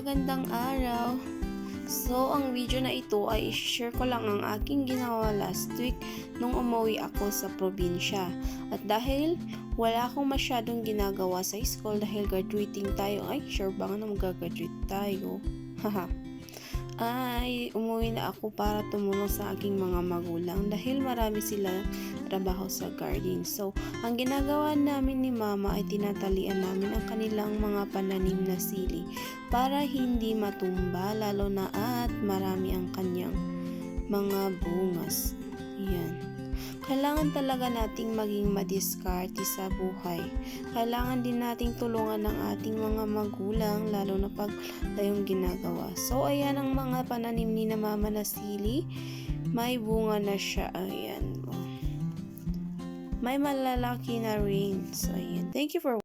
Magandang araw. So, ang video na ito ay share ko lang ang aking ginawa last week nung umuwi ako sa probinsya. At dahil wala akong masyadong ginagawa sa school dahil graduating tayo, ay sure ba na mag-graduate tayo? Haha. ay umuwi na ako para tumulong sa aking mga magulang dahil marami sila trabaho sa garden. So, ang ginagawa namin ni mama ay tinatalian namin ang kanilang mga pananim na sili para hindi matumba lalo na at marami ang kanyang mga bungas. Yan. Kailangan talaga nating maging madiskarte sa buhay. Kailangan din nating tulungan ng ating mga magulang lalo na pag tayong ginagawa. So, ayan ang mga pananim ni na mama na sili. May bunga na siya. Ayan. May malalaki na rin. So, ayan. Thank you for